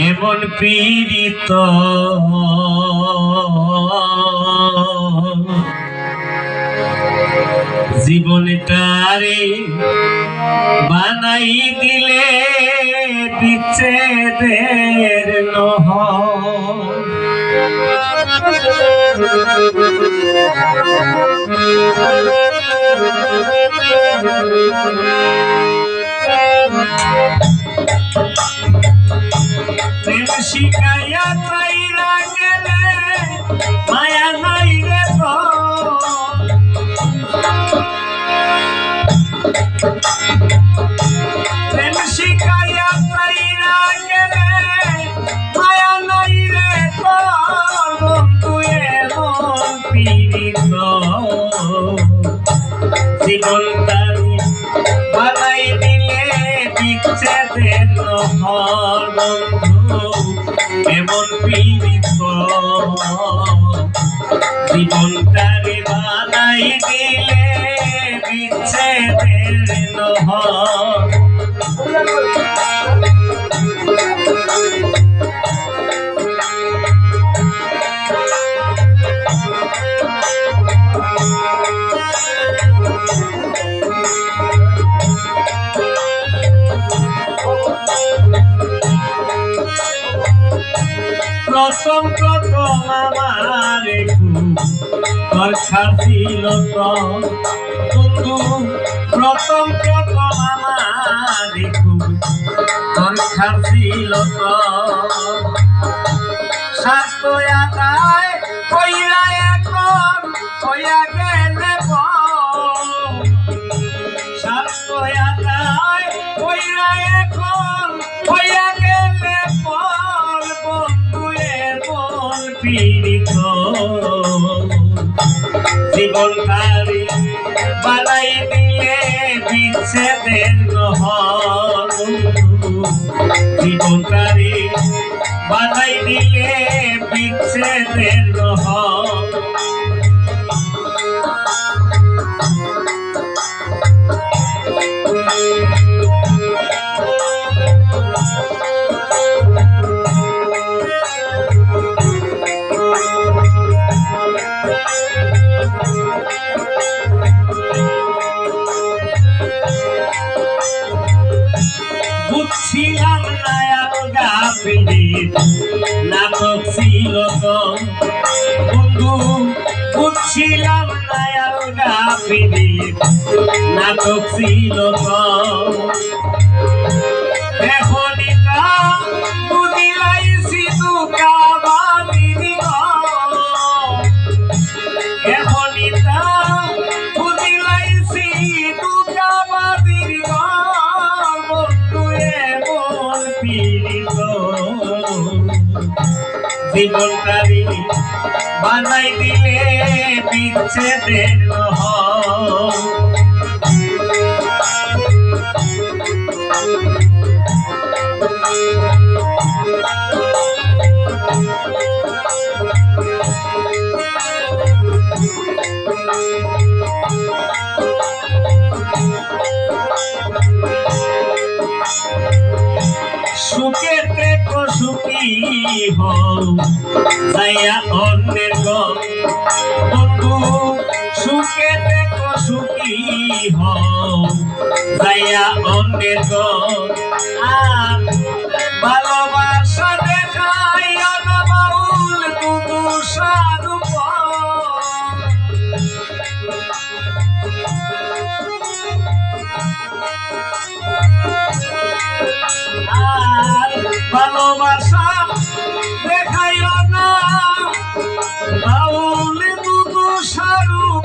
এমন পীড়িত। জীবনটারে বানাই দিলে বিচ্ছেদের নহ প্রেম শিখাইয়া চাইরা গেলে মায়া নাই এমন পীড়িত জীবনটারে বানাই দিলে বিচ্ছেদের নহর। প্রথম প্রথম আমার কথা ছিল প্রথম প্রথম আমার কথা ছিল আদায় কইরা এখন হইয়া পীড়িত। জীবন তারি বালাই দিলে বিচ্ছেদের নহর। জীবন তারি বালাই দিলে বিচ্ছেদের নহর। নাটক ছিল বন্ধু বুঝছিলাম নাটক ছিল তো। জীবনটারি বানাই দিলে বিচ্ছেদের নহর সুখে থেকো সুখী হও যাইয়া অন্যের বন্ধু সুখে থেকো সুখী হও অন্যের গম। ভালোবাসা দেখাইও না। বাউল দুদু স্বরূপ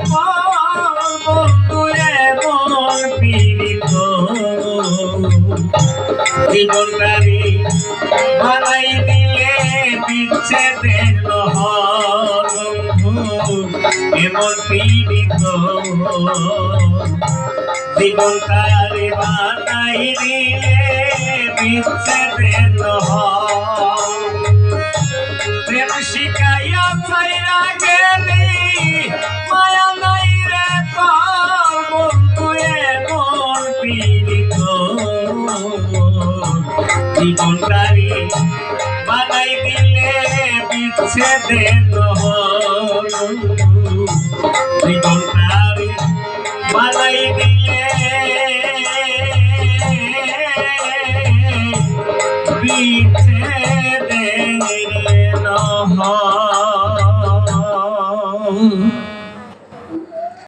বন্ধু এমন পীড়িত জীবনটারি বানাই দিলে বিচ্ছেদের এমন পীড়িত জীবনটারে বানাই দিলে বিচ্ছেদের সেদিন মালাই দিয়ে বিন